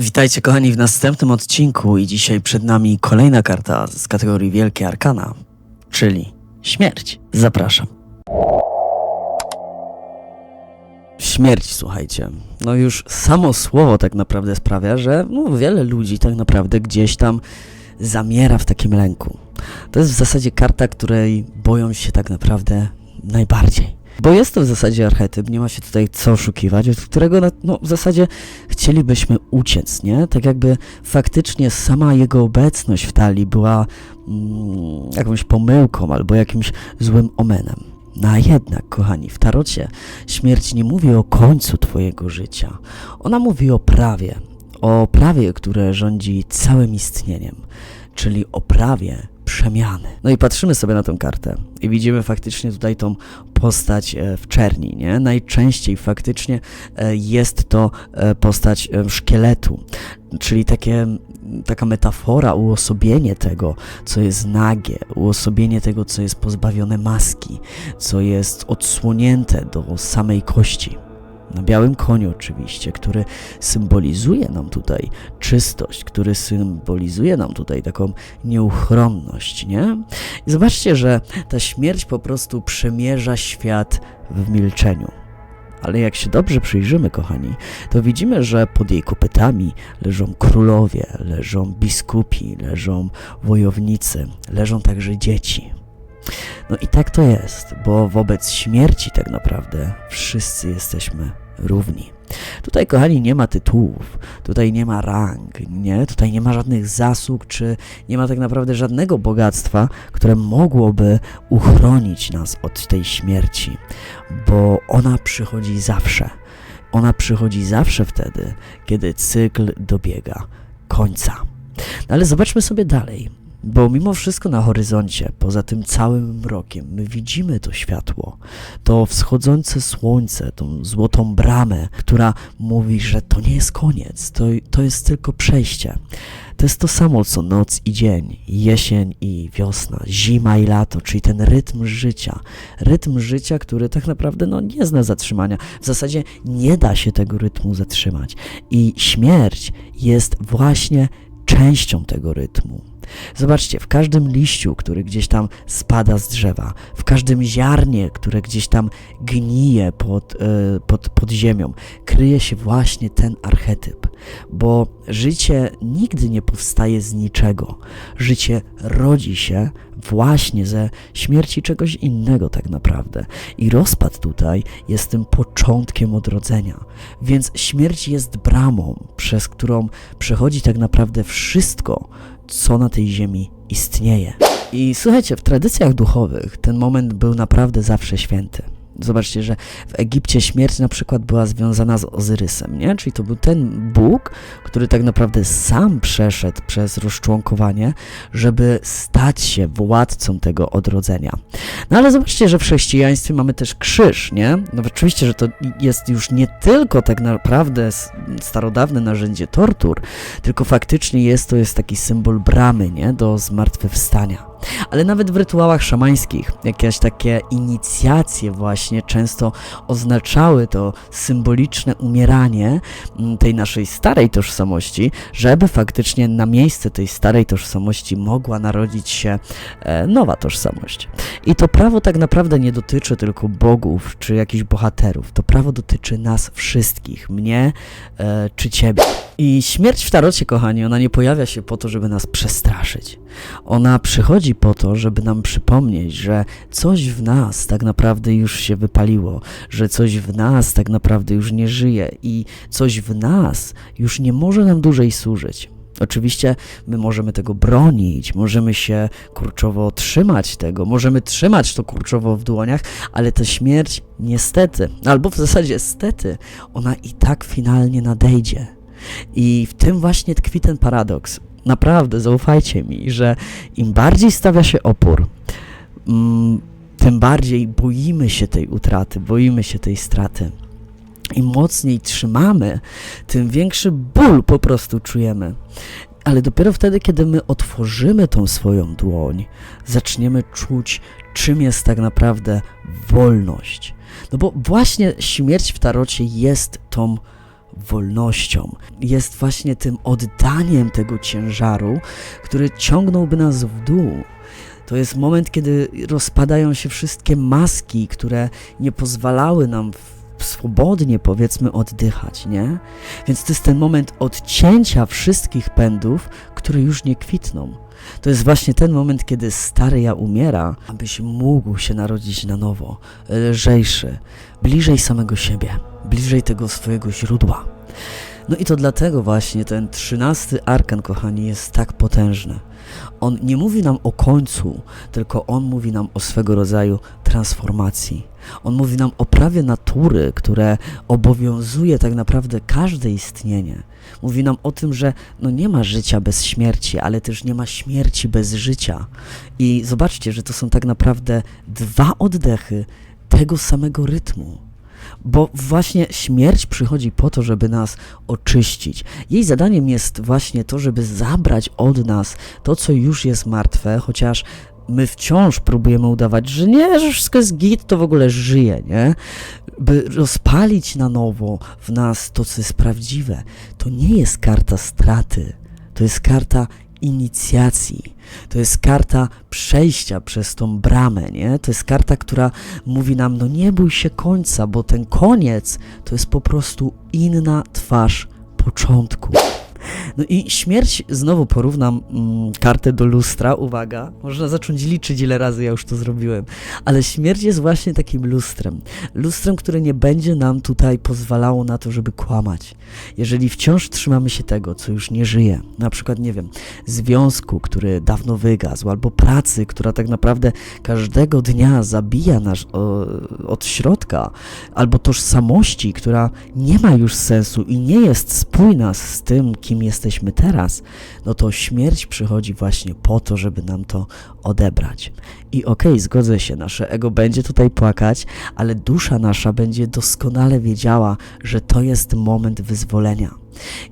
Witajcie kochani w następnym odcinku i dzisiaj przed nami kolejna karta z kategorii Wielkie Arkana, czyli śmierć. Zapraszam. Śmierć, słuchajcie. No już samo słowo tak naprawdę sprawia, że no, wiele ludzi tak naprawdę gdzieś tam zamiera w takim lęku. To jest w zasadzie karta, której boją się tak naprawdę najbardziej. Bo jest to w zasadzie archetyp, nie ma się tutaj co oszukiwać, od którego no, w zasadzie chcielibyśmy uciec, nie? Tak jakby faktycznie sama jego obecność w talii była mm, jakąś pomyłką albo jakimś złym omenem. No a jednak, kochani, w tarocie śmierć nie mówi o końcu twojego życia. Ona mówi o prawie. O prawie, które rządzi całym istnieniem, czyli o prawie przemiany. No i patrzymy sobie na tę kartę i widzimy faktycznie tutaj tą postać e, w czerni, nie? Najczęściej faktycznie e, jest to e, postać szkieletu, czyli takie, taka metafora, uosobienie tego, co jest nagie, uosobienie tego, co jest pozbawione maski, co jest odsłonięte do samej kości. Na białym koniu oczywiście, który symbolizuje nam tutaj czystość, który symbolizuje nam tutaj taką nieuchronność, nie? I zobaczcie, że ta śmierć po prostu przemierza świat w milczeniu. Ale jak się dobrze przyjrzymy, kochani, to widzimy, że pod jej kopytami leżą królowie, leżą biskupi, leżą wojownicy, leżą także dzieci. No i tak to jest, bo wobec śmierci tak naprawdę wszyscy jesteśmy równi. Tutaj, kochani, nie ma tytułów, tutaj nie ma rang, nie? Tutaj nie ma żadnych zasług, czy nie ma tak naprawdę żadnego bogactwa, które mogłoby uchronić nas od tej śmierci, bo ona przychodzi zawsze. Ona przychodzi zawsze wtedy, kiedy cykl dobiega końca. No ale zobaczmy sobie dalej. Bo mimo wszystko na horyzoncie, poza tym całym mrokiem, my widzimy to światło, to wschodzące słońce, tą złotą bramę, która mówi, że to nie jest koniec, to, to jest tylko przejście. To jest to samo co noc i dzień, jesień i wiosna, zima i lato, czyli ten rytm życia. Rytm życia, który tak naprawdę no, nie zna zatrzymania. W zasadzie nie da się tego rytmu zatrzymać. I śmierć jest właśnie częścią tego rytmu. Zobaczcie, w każdym liściu, który gdzieś tam spada z drzewa, w każdym ziarnie, które gdzieś tam gnije pod, e, pod, pod ziemią, kryje się właśnie ten archetyp. Bo życie nigdy nie powstaje z niczego. Życie rodzi się właśnie ze śmierci czegoś innego, tak naprawdę. I rozpad tutaj jest tym początkiem odrodzenia. Więc śmierć jest bramą, przez którą przechodzi tak naprawdę wszystko, co na tej ziemi istnieje. I słuchajcie, w tradycjach duchowych ten moment był naprawdę zawsze święty. Zobaczcie, że w Egipcie śmierć na przykład była związana z Ozyrysem, nie? Czyli to był ten Bóg, który tak naprawdę sam przeszedł przez rozczłonkowanie, żeby stać się władcą tego odrodzenia. No ale zobaczcie, że w chrześcijaństwie mamy też krzyż, nie? No oczywiście, że to jest już nie tylko tak naprawdę starodawne narzędzie tortur, tylko faktycznie jest to jest taki symbol bramy, nie? Do zmartwychwstania. Ale nawet w rytuałach szamańskich jakieś takie inicjacje właśnie często oznaczały to symboliczne umieranie mm, tej naszej starej tożsamości, żeby faktycznie na miejsce tej starej tożsamości mogła narodzić się e, nowa tożsamość. I to prawo tak naprawdę nie dotyczy tylko bogów czy jakichś bohaterów. To prawo dotyczy nas wszystkich, mnie e, czy ciebie. I śmierć w tarocie, kochani, ona nie pojawia się po to, żeby nas przestraszyć. Ona przychodzi po to, żeby nam przypomnieć, że coś w nas tak naprawdę już się wypaliło, że coś w nas tak naprawdę już nie żyje i coś w nas już nie może nam dłużej służyć. Oczywiście my możemy tego bronić, możemy się kurczowo trzymać tego, możemy trzymać to kurczowo w dłoniach, ale ta śmierć niestety, albo w zasadzie stety, ona i tak finalnie nadejdzie. I w tym właśnie tkwi ten paradoks. Naprawdę, zaufajcie mi, że im bardziej stawia się opór, mm, tym bardziej boimy się tej utraty, boimy się tej straty. Im mocniej trzymamy, tym większy ból po prostu czujemy. Ale dopiero wtedy, kiedy my otworzymy tą swoją dłoń, zaczniemy czuć, czym jest tak naprawdę wolność. No bo właśnie śmierć w tarocie jest tą wolnością. Jest właśnie tym oddaniem tego ciężaru, który ciągnąłby nas w dół. To jest moment, kiedy rozpadają się wszystkie maski, które nie pozwalały nam swobodnie, powiedzmy, oddychać, nie? Więc to jest ten moment odcięcia wszystkich pędów, które już nie kwitną. To jest właśnie ten moment, kiedy stary ja umiera, abyś mógł się narodzić na nowo, lżejszy, bliżej samego siebie, bliżej tego swojego źródła. No i to dlatego właśnie ten trzynasty arkan, kochani, jest tak potężny. On nie mówi nam o końcu, tylko on mówi nam o swego rodzaju transformacji. On mówi nam o prawie natury, które obowiązuje tak naprawdę każde istnienie. Mówi nam o tym, że no nie ma życia bez śmierci, ale też nie ma śmierci bez życia. I zobaczcie, że to są tak naprawdę dwa oddechy tego samego rytmu bo właśnie śmierć przychodzi po to, żeby nas oczyścić. Jej zadaniem jest właśnie to, żeby zabrać od nas to, co już jest martwe, chociaż my wciąż próbujemy udawać, że nie, że wszystko jest git, to w ogóle żyje, nie? By rozpalić na nowo w nas to, co jest prawdziwe. To nie jest karta straty, to jest karta inicjacji. To jest karta przejścia przez tą bramę, nie? To jest karta, która mówi nam, no nie bój się końca, bo ten koniec to jest po prostu inna twarz początku. No i śmierć, znowu porównam mm, kartę do lustra, uwaga, można zacząć liczyć ile razy ja już to zrobiłem, ale śmierć jest właśnie takim lustrem. Lustrem, które nie będzie nam tutaj pozwalało na to, żeby kłamać. Jeżeli wciąż trzymamy się tego, co już nie żyje, na przykład, nie wiem, związku, który dawno wygasł, albo pracy, która tak naprawdę każdego dnia zabija nas od środka, albo tożsamości, która nie ma już sensu i nie jest spójna z tym, kim jesteśmy teraz, no to śmierć przychodzi właśnie po to, żeby nam to odebrać. I okej, okay, zgodzę się, nasze ego będzie tutaj płakać, ale dusza nasza będzie doskonale wiedziała, że to jest moment wyzwolenia.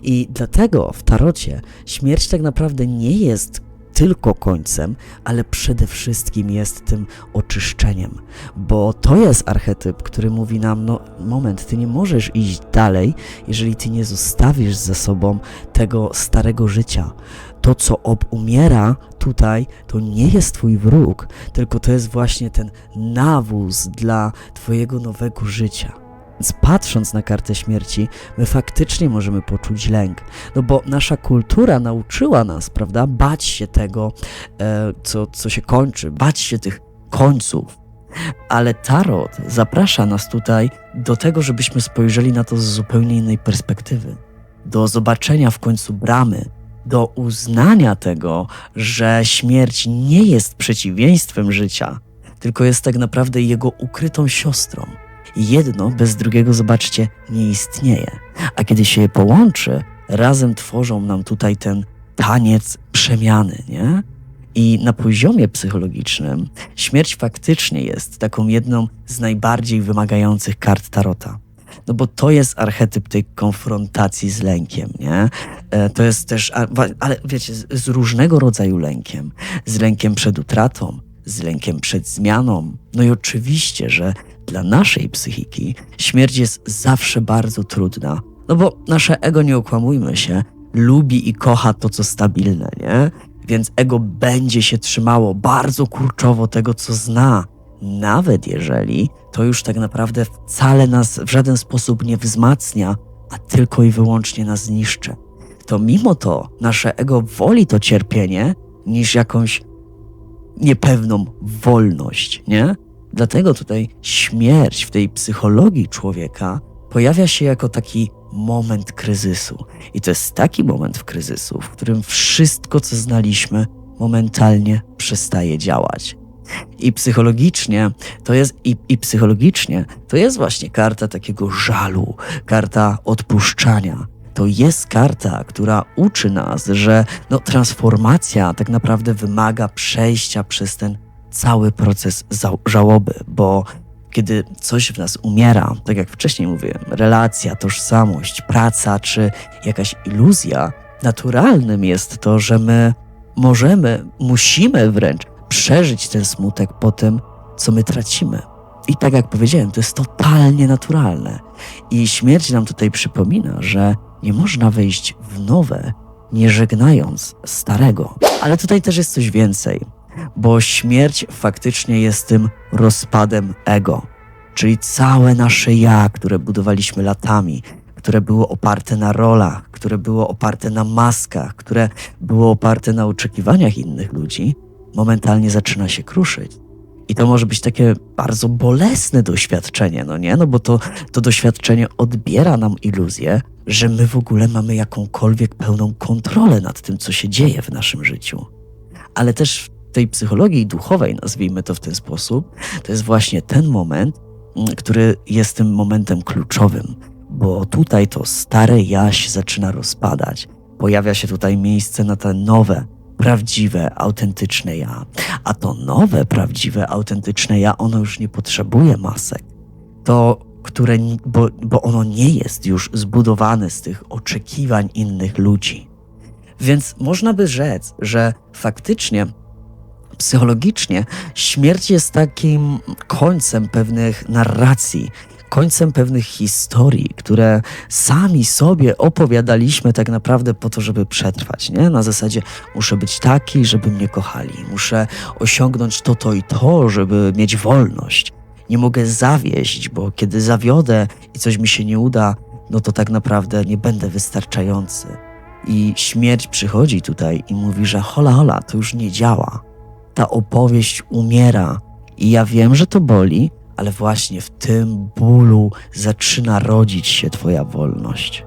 I dlatego w tarocie śmierć tak naprawdę nie jest tylko końcem, ale przede wszystkim jest tym oczyszczeniem, bo to jest archetyp, który mówi nam, no moment, ty nie możesz iść dalej, jeżeli ty nie zostawisz za sobą tego starego życia. To, co obumiera tutaj, to nie jest twój wróg, tylko to jest właśnie ten nawóz dla twojego nowego życia. Patrząc na kartę śmierci, my faktycznie możemy poczuć lęk. No bo nasza kultura nauczyła nas, prawda, bać się tego, e, co, co się kończy, bać się tych końców. Ale tarot zaprasza nas tutaj do tego, żebyśmy spojrzeli na to z zupełnie innej perspektywy. Do zobaczenia w końcu bramy, do uznania tego, że śmierć nie jest przeciwieństwem życia, tylko jest tak naprawdę jego ukrytą siostrą jedno bez drugiego, zobaczcie, nie istnieje. A kiedy się je połączy, razem tworzą nam tutaj ten taniec przemiany, nie? I na poziomie psychologicznym śmierć faktycznie jest taką jedną z najbardziej wymagających kart tarota. No bo to jest archetyp tej konfrontacji z lękiem, nie? E, to jest też, ale wiecie, z różnego rodzaju lękiem. Z lękiem przed utratą, z lękiem przed zmianą. No i oczywiście, że dla naszej psychiki śmierć jest zawsze bardzo trudna. No bo nasze ego, nie okłamujmy się, lubi i kocha to, co stabilne, nie? Więc ego będzie się trzymało bardzo kurczowo tego, co zna, nawet jeżeli to już tak naprawdę wcale nas w żaden sposób nie wzmacnia, a tylko i wyłącznie nas niszczy. To mimo to nasze ego woli to cierpienie niż jakąś niepewną wolność, nie? Dlatego tutaj śmierć w tej psychologii człowieka pojawia się jako taki moment kryzysu. I to jest taki moment w kryzysu, w którym wszystko, co znaliśmy, momentalnie przestaje działać. I psychologicznie to jest, i, i psychologicznie to jest właśnie karta takiego żalu, karta odpuszczania. To jest karta, która uczy nas, że no, transformacja tak naprawdę wymaga przejścia przez ten cały proces żałoby, bo kiedy coś w nas umiera, tak jak wcześniej mówiłem, relacja, tożsamość, praca czy jakaś iluzja, naturalnym jest to, że my możemy, musimy wręcz przeżyć ten smutek po tym, co my tracimy. I tak jak powiedziałem, to jest totalnie naturalne. I śmierć nam tutaj przypomina, że nie można wejść w nowe, nie żegnając starego. Ale tutaj też jest coś więcej, bo śmierć faktycznie jest tym rozpadem ego, czyli całe nasze ja, które budowaliśmy latami, które było oparte na rolach, które było oparte na maskach, które było oparte na oczekiwaniach innych ludzi, momentalnie zaczyna się kruszyć. I to może być takie bardzo bolesne doświadczenie, no nie? No bo to, to doświadczenie odbiera nam iluzję, że my w ogóle mamy jakąkolwiek pełną kontrolę nad tym, co się dzieje w naszym życiu. Ale też w tej psychologii duchowej, nazwijmy to w ten sposób, to jest właśnie ten moment, mm, który jest tym momentem kluczowym, bo tutaj to stare jaś zaczyna rozpadać. Pojawia się tutaj miejsce na te nowe, prawdziwe, autentyczne ja. A to nowe, prawdziwe, autentyczne ja, ono już nie potrzebuje masek. To, które, bo, bo ono nie jest już zbudowane z tych oczekiwań innych ludzi. Więc można by rzec, że faktycznie psychologicznie śmierć jest takim końcem pewnych narracji, końcem pewnych historii, które sami sobie opowiadaliśmy tak naprawdę po to, żeby przetrwać, nie? Na zasadzie muszę być taki, żeby mnie kochali, muszę osiągnąć to, to i to, żeby mieć wolność. Nie mogę zawieść, bo kiedy zawiodę i coś mi się nie uda, no to tak naprawdę nie będę wystarczający. I śmierć przychodzi tutaj i mówi, że hola, hola, to już nie działa. Ta opowieść umiera. I ja wiem, że to boli, ale właśnie w tym bólu zaczyna rodzić się Twoja wolność.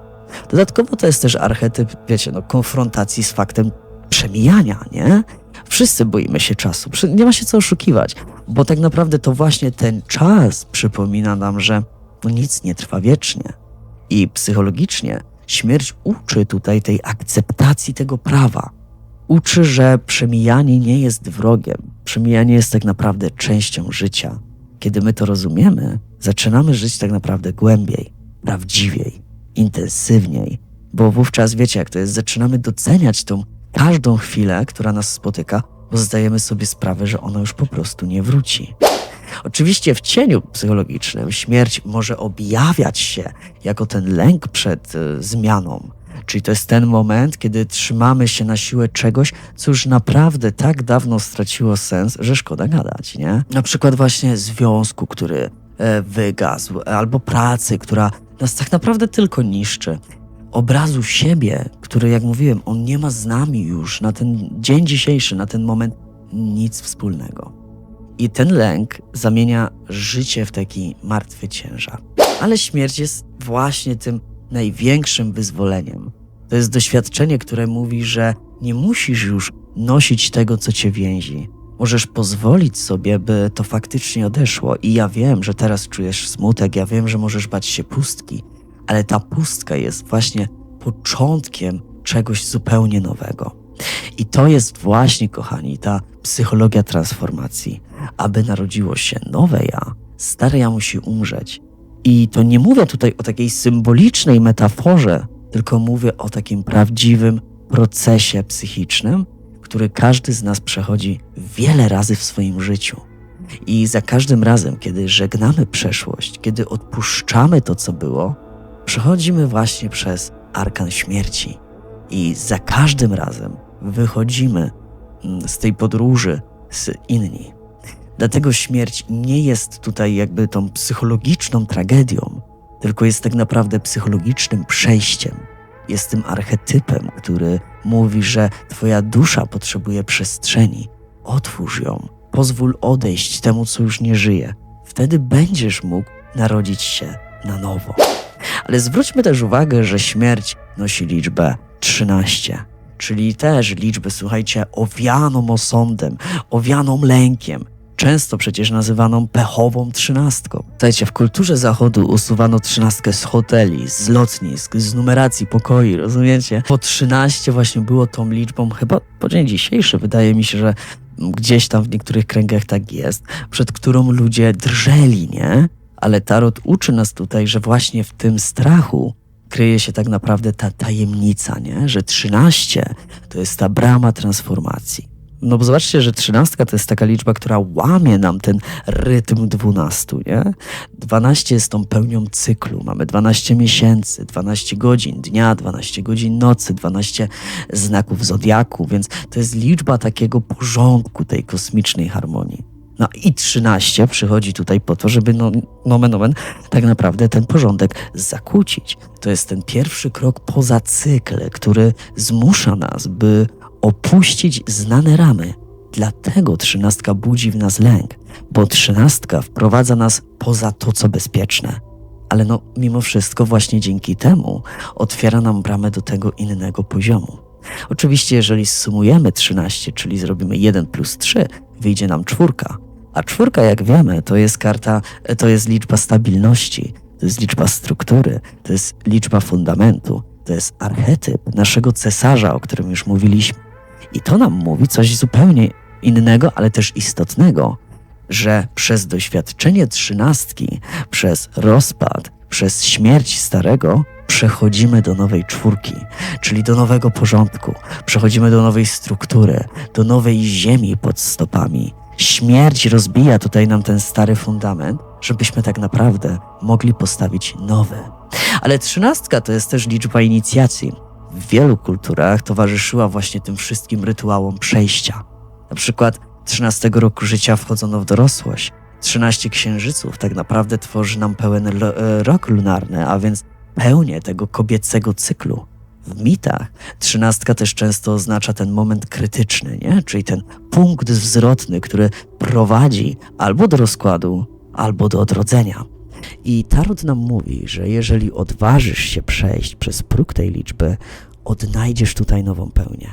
Dodatkowo to jest też archetyp, wiecie, no, konfrontacji z faktem przemijania, nie? Wszyscy boimy się czasu, nie ma się co oszukiwać, bo tak naprawdę to właśnie ten czas przypomina nam, że no nic nie trwa wiecznie. I psychologicznie śmierć uczy tutaj tej akceptacji tego prawa. Uczy, że przemijanie nie jest wrogiem, przemijanie jest tak naprawdę częścią życia. Kiedy my to rozumiemy, zaczynamy żyć tak naprawdę głębiej, prawdziwiej, intensywniej, bo wówczas wiecie, jak to jest, zaczynamy doceniać tą każdą chwilę, która nas spotyka, bo zdajemy sobie sprawę, że ona już po prostu nie wróci. Oczywiście w cieniu psychologicznym śmierć może objawiać się jako ten lęk przed y, zmianą, Czyli to jest ten moment, kiedy trzymamy się na siłę czegoś, co już naprawdę tak dawno straciło sens, że szkoda gadać, nie? Na przykład właśnie związku, który e, wygasł, albo pracy, która nas tak naprawdę tylko niszczy. Obrazu siebie, który, jak mówiłem, on nie ma z nami już na ten dzień dzisiejszy, na ten moment nic wspólnego. I ten lęk zamienia życie w taki martwy ciężar. Ale śmierć jest właśnie tym największym wyzwoleniem. To jest doświadczenie, które mówi, że nie musisz już nosić tego, co cię więzi. Możesz pozwolić sobie, by to faktycznie odeszło. I ja wiem, że teraz czujesz smutek, ja wiem, że możesz bać się pustki, ale ta pustka jest właśnie początkiem czegoś zupełnie nowego. I to jest właśnie, kochani, ta psychologia transformacji. Aby narodziło się nowe ja, stare ja musi umrzeć. I to nie mówię tutaj o takiej symbolicznej metaforze, tylko mówię o takim prawdziwym procesie psychicznym, który każdy z nas przechodzi wiele razy w swoim życiu. I za każdym razem, kiedy żegnamy przeszłość, kiedy odpuszczamy to, co było, przechodzimy właśnie przez arkan śmierci. I za każdym razem wychodzimy mm, z tej podróży z inni. Dlatego śmierć nie jest tutaj jakby tą psychologiczną tragedią, tylko jest tak naprawdę psychologicznym przejściem. Jest tym archetypem, który mówi, że Twoja dusza potrzebuje przestrzeni. Otwórz ją, pozwól odejść temu, co już nie żyje. Wtedy będziesz mógł narodzić się na nowo. Ale zwróćmy też uwagę, że śmierć nosi liczbę 13, czyli też liczbę, słuchajcie, owianą osądem, owianą lękiem, często przecież nazywaną pechową trzynastką. Słuchajcie, w kulturze zachodu usuwano trzynastkę z hoteli, z lotnisk, z numeracji pokoi, rozumiecie? Po 13 właśnie było tą liczbą, chyba po dzień dzisiejszy wydaje mi się, że gdzieś tam w niektórych kręgach tak jest, przed którą ludzie drżeli, nie? Ale Tarot uczy nas tutaj, że właśnie w tym strachu kryje się tak naprawdę ta tajemnica, nie? Że 13 to jest ta brama transformacji. No bo zobaczcie, że trzynastka to jest taka liczba, która łamie nam ten rytm dwunastu, nie? Dwanaście jest tą pełnią cyklu. Mamy dwanaście miesięcy, dwanaście godzin dnia, dwanaście godzin nocy, dwanaście znaków zodiaku, więc to jest liczba takiego porządku tej kosmicznej harmonii. No i 13 przychodzi tutaj po to, żeby no, nomen omen tak naprawdę ten porządek zakłócić. To jest ten pierwszy krok poza cykl, który zmusza nas, by opuścić znane ramy. Dlatego trzynastka budzi w nas lęk, bo trzynastka wprowadza nas poza to, co bezpieczne. Ale no, mimo wszystko, właśnie dzięki temu otwiera nam bramę do tego innego poziomu. Oczywiście, jeżeli sumujemy 13, czyli zrobimy 1 plus 3, wyjdzie nam czwórka. A czwórka, jak wiemy, to jest karta, to jest liczba stabilności, to jest liczba struktury, to jest liczba fundamentu, to jest archetyp naszego cesarza, o którym już mówiliśmy. I to nam mówi coś zupełnie innego, ale też istotnego, że przez doświadczenie trzynastki, przez rozpad, przez śmierć starego, przechodzimy do nowej czwórki, czyli do nowego porządku, przechodzimy do nowej struktury, do nowej ziemi pod stopami. Śmierć rozbija tutaj nam ten stary fundament, żebyśmy tak naprawdę mogli postawić nowy. Ale trzynastka to jest też liczba inicjacji. W wielu kulturach towarzyszyła właśnie tym wszystkim rytuałom przejścia. Na przykład 13 roku życia wchodzono w dorosłość. 13 księżyców tak naprawdę tworzy nam pełen e, rok lunarny, a więc pełnię tego kobiecego cyklu. W mitach trzynastka też często oznacza ten moment krytyczny, nie? czyli ten punkt zwrotny, który prowadzi albo do rozkładu, albo do odrodzenia. I Tarot nam mówi, że jeżeli odważysz się przejść przez próg tej liczby, odnajdziesz tutaj nową pełnię.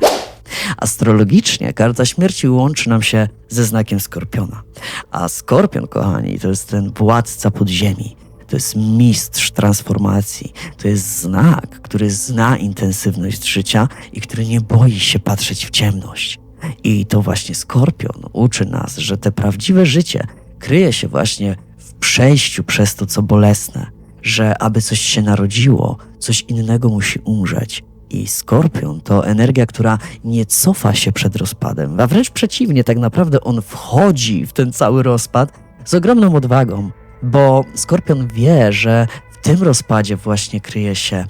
Astrologicznie karta śmierci łączy nam się ze znakiem skorpiona. A skorpion, kochani, to jest ten władca podziemi, to jest mistrz transformacji, to jest znak, który zna intensywność życia i który nie boi się patrzeć w ciemność. I to właśnie skorpion uczy nas, że te prawdziwe życie kryje się właśnie w przejściu przez to, co bolesne, że aby coś się narodziło, coś innego musi umrzeć. I skorpion to energia, która nie cofa się przed rozpadem, a wręcz przeciwnie, tak naprawdę on wchodzi w ten cały rozpad z ogromną odwagą, bo Skorpion wie, że w tym rozpadzie właśnie kryje się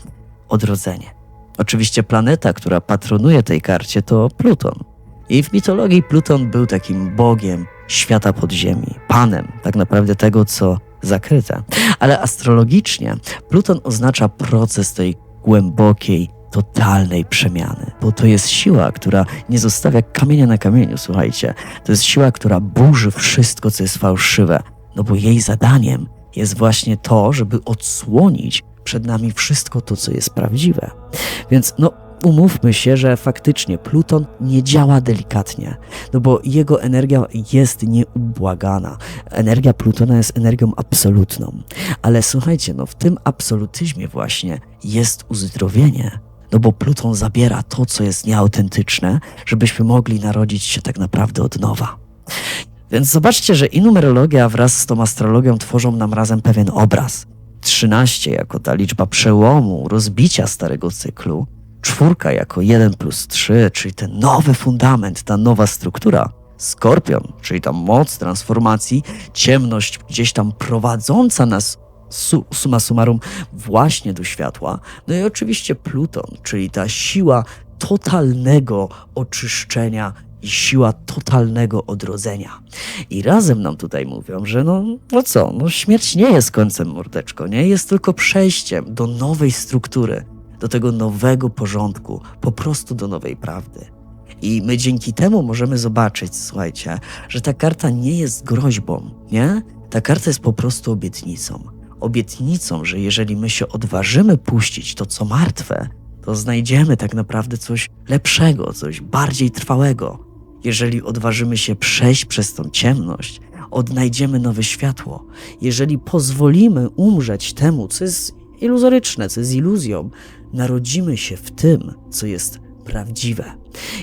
odrodzenie. Oczywiście planeta, która patronuje tej karcie, to Pluton. I w mitologii Pluton był takim bogiem świata podziemi, panem tak naprawdę tego, co zakryte. Ale astrologicznie Pluton oznacza proces tej głębokiej, totalnej przemiany, bo to jest siła, która nie zostawia kamienia na kamieniu, słuchajcie. To jest siła, która burzy wszystko, co jest fałszywe, no bo jej zadaniem jest właśnie to, żeby odsłonić przed nami wszystko to, co jest prawdziwe. Więc no, umówmy się, że faktycznie Pluton nie działa delikatnie, no bo jego energia jest nieubłagana. Energia Plutona jest energią absolutną. Ale słuchajcie, no w tym absolutyzmie właśnie jest uzdrowienie. No bo Pluton zabiera to, co jest nieautentyczne, żebyśmy mogli narodzić się tak naprawdę od nowa. Więc zobaczcie, że i numerologia wraz z tą astrologią tworzą nam razem pewien obraz. 13 jako ta liczba przełomu, rozbicia starego cyklu, czwórka jako 1 plus 3, czyli ten nowy fundament, ta nowa struktura, skorpion, czyli ta moc transformacji, ciemność gdzieś tam prowadząca nas su, summa summarum właśnie do światła, no i oczywiście Pluton, czyli ta siła totalnego oczyszczenia i siła totalnego odrodzenia. I razem nam tutaj mówią, że no, no co, no śmierć nie jest końcem mordeczko, nie? Jest tylko przejściem do nowej struktury, do tego nowego porządku, po prostu do nowej prawdy. I my dzięki temu możemy zobaczyć, słuchajcie, że ta karta nie jest groźbą, nie? Ta karta jest po prostu obietnicą. Obietnicą, że jeżeli my się odważymy puścić to, co martwe, to znajdziemy tak naprawdę coś lepszego, coś bardziej trwałego, jeżeli odważymy się przejść przez tą ciemność, odnajdziemy nowe światło. Jeżeli pozwolimy umrzeć temu, co jest iluzoryczne, co jest iluzją, narodzimy się w tym, co jest prawdziwe.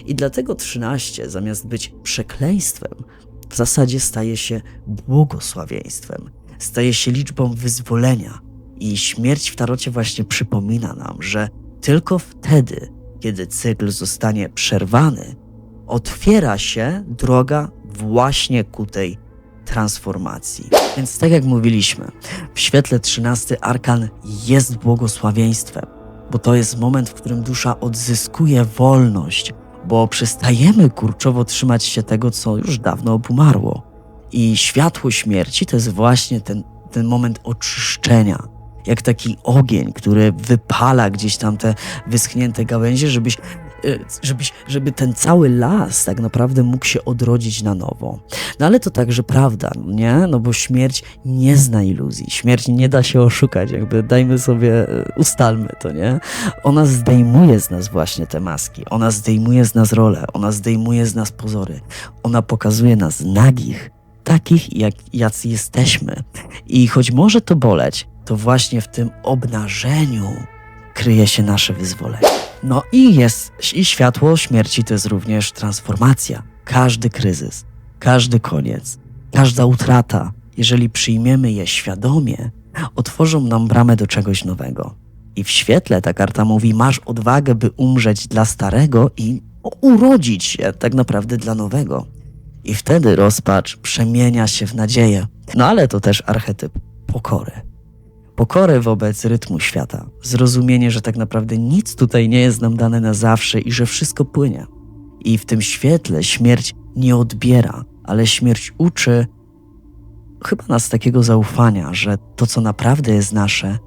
I dlatego 13, zamiast być przekleństwem, w zasadzie staje się błogosławieństwem, staje się liczbą wyzwolenia. I śmierć w tarocie właśnie przypomina nam, że tylko wtedy, kiedy cykl zostanie przerwany, otwiera się droga właśnie ku tej transformacji. Więc tak jak mówiliśmy, w świetle 13 arkan jest błogosławieństwem, bo to jest moment, w którym dusza odzyskuje wolność, bo przestajemy kurczowo trzymać się tego, co już dawno obumarło. I światło śmierci to jest właśnie ten, ten moment oczyszczenia, jak taki ogień, który wypala gdzieś tam te wyschnięte gałęzie, żebyś Y, żebyś, żeby ten cały las tak naprawdę mógł się odrodzić na nowo. No ale to także prawda, no nie? No bo śmierć nie zna iluzji. Śmierć nie da się oszukać, jakby dajmy sobie, y, ustalmy to, nie? Ona zdejmuje z nas właśnie te maski. Ona zdejmuje z nas rolę. Ona zdejmuje z nas pozory. Ona pokazuje nas nagich, takich jak jacy jesteśmy. I choć może to boleć, to właśnie w tym obnażeniu kryje się nasze wyzwolenie. No i jest i światło śmierci to jest również transformacja. Każdy kryzys, każdy koniec, każda utrata, jeżeli przyjmiemy je świadomie, otworzą nam bramę do czegoś nowego. I w świetle ta karta mówi: Masz odwagę, by umrzeć dla starego i urodzić się tak naprawdę dla nowego. I wtedy rozpacz przemienia się w nadzieję. No ale to też archetyp pokory pokorę wobec rytmu świata, zrozumienie, że tak naprawdę nic tutaj nie jest nam dane na zawsze i że wszystko płynie. I w tym świetle śmierć nie odbiera, ale śmierć uczy chyba nas takiego zaufania, że to, co naprawdę jest nasze,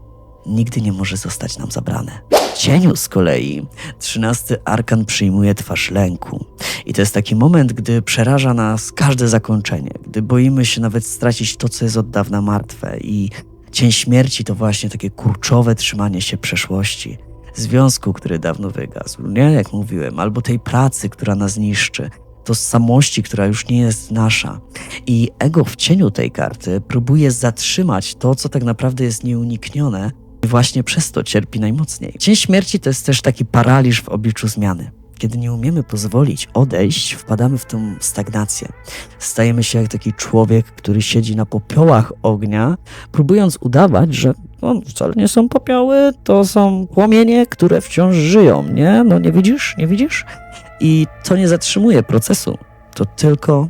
nigdy nie może zostać nam zabrane. Cieniu z kolei trzynasty arkan przyjmuje twarz lęku. I to jest taki moment, gdy przeraża nas każde zakończenie, gdy boimy się nawet stracić to, co jest od dawna martwe i Cień śmierci to właśnie takie kurczowe trzymanie się przeszłości, związku, który dawno wygasł, nie? Jak mówiłem, albo tej pracy, która nas niszczy, to samości, która już nie jest nasza. I ego w cieniu tej karty próbuje zatrzymać to, co tak naprawdę jest nieuniknione, właśnie przez to cierpi najmocniej. Cień śmierci to jest też taki paraliż w obliczu zmiany. Kiedy nie umiemy pozwolić odejść, wpadamy w tą stagnację. Stajemy się jak taki człowiek, który siedzi na popiołach ognia, próbując udawać, że no, wcale nie są popioły, to są płomienie, które wciąż żyją, nie? No nie widzisz? Nie widzisz? I to nie zatrzymuje procesu, to tylko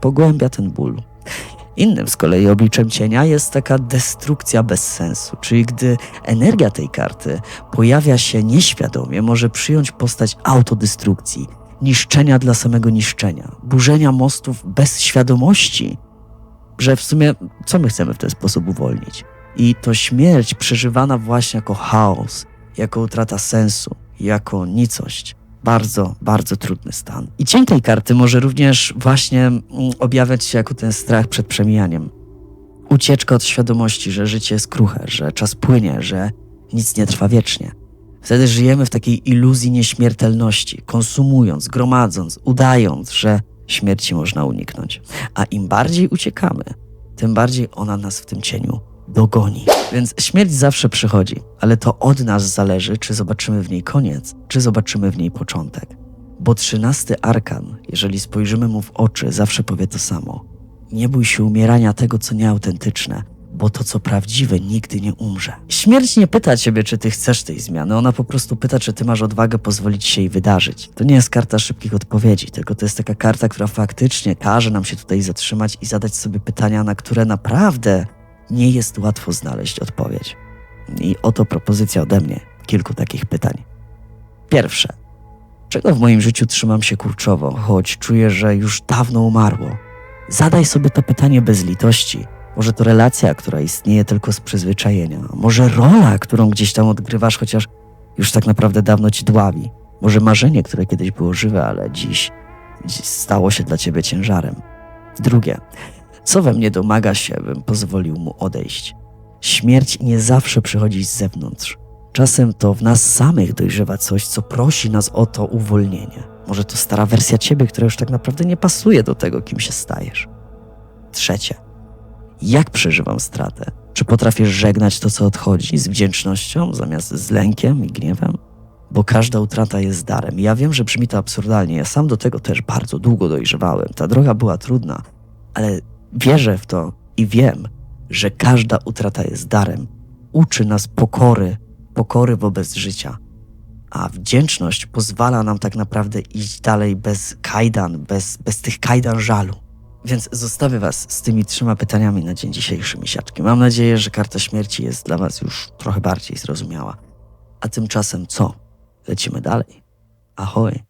pogłębia ten ból. Innym z kolei obliczem cienia jest taka destrukcja bez sensu, czyli gdy energia tej karty pojawia się nieświadomie, może przyjąć postać autodestrukcji, niszczenia dla samego niszczenia, burzenia mostów bez świadomości, że w sumie co my chcemy w ten sposób uwolnić? I to śmierć przeżywana właśnie jako chaos, jako utrata sensu, jako nicość bardzo, bardzo trudny stan. I cień tej karty może również właśnie mm, objawiać się jako ten strach przed przemijaniem. Ucieczka od świadomości, że życie jest kruche, że czas płynie, że nic nie trwa wiecznie. Wtedy żyjemy w takiej iluzji nieśmiertelności, konsumując, gromadząc, udając, że śmierci można uniknąć. A im bardziej uciekamy, tym bardziej ona nas w tym cieniu dogoni. Więc śmierć zawsze przychodzi, ale to od nas zależy, czy zobaczymy w niej koniec, czy zobaczymy w niej początek. Bo trzynasty arkan, jeżeli spojrzymy mu w oczy, zawsze powie to samo. Nie bój się umierania tego, co nieautentyczne, bo to, co prawdziwe, nigdy nie umrze. Śmierć nie pyta ciebie, czy ty chcesz tej zmiany, ona po prostu pyta, czy ty masz odwagę pozwolić się jej wydarzyć. To nie jest karta szybkich odpowiedzi, tylko to jest taka karta, która faktycznie każe nam się tutaj zatrzymać i zadać sobie pytania, na które naprawdę nie jest łatwo znaleźć odpowiedź. I oto propozycja ode mnie kilku takich pytań. Pierwsze. Czego w moim życiu trzymam się kurczowo, choć czuję, że już dawno umarło? Zadaj sobie to pytanie bez litości. Może to relacja, która istnieje tylko z przyzwyczajenia. Może rola, którą gdzieś tam odgrywasz, chociaż już tak naprawdę dawno ci dławi. Może marzenie, które kiedyś było żywe, ale dziś, dziś stało się dla ciebie ciężarem. Drugie. Co we mnie domaga się, bym pozwolił mu odejść? Śmierć nie zawsze przychodzi z zewnątrz. Czasem to w nas samych dojrzewa coś, co prosi nas o to uwolnienie. Może to stara wersja ciebie, która już tak naprawdę nie pasuje do tego, kim się stajesz. Trzecie. Jak przeżywam stratę? Czy potrafię żegnać to, co odchodzi, z wdzięcznością zamiast z lękiem i gniewem? Bo każda utrata jest darem. Ja wiem, że brzmi to absurdalnie. Ja sam do tego też bardzo długo dojrzewałem. Ta droga była trudna, ale Wierzę w to i wiem, że każda utrata jest darem. Uczy nas pokory, pokory wobec życia. a wdzięczność pozwala nam tak naprawdę iść dalej bez kajdan, bez, bez tych kajdan żalu. Więc zostawię Was z tymi trzema pytaniami na dzień dzisiejszy, misiaczki. Mam nadzieję, że karta śmierci jest dla Was już trochę bardziej zrozumiała. A tymczasem co? Lecimy dalej. Ahoj.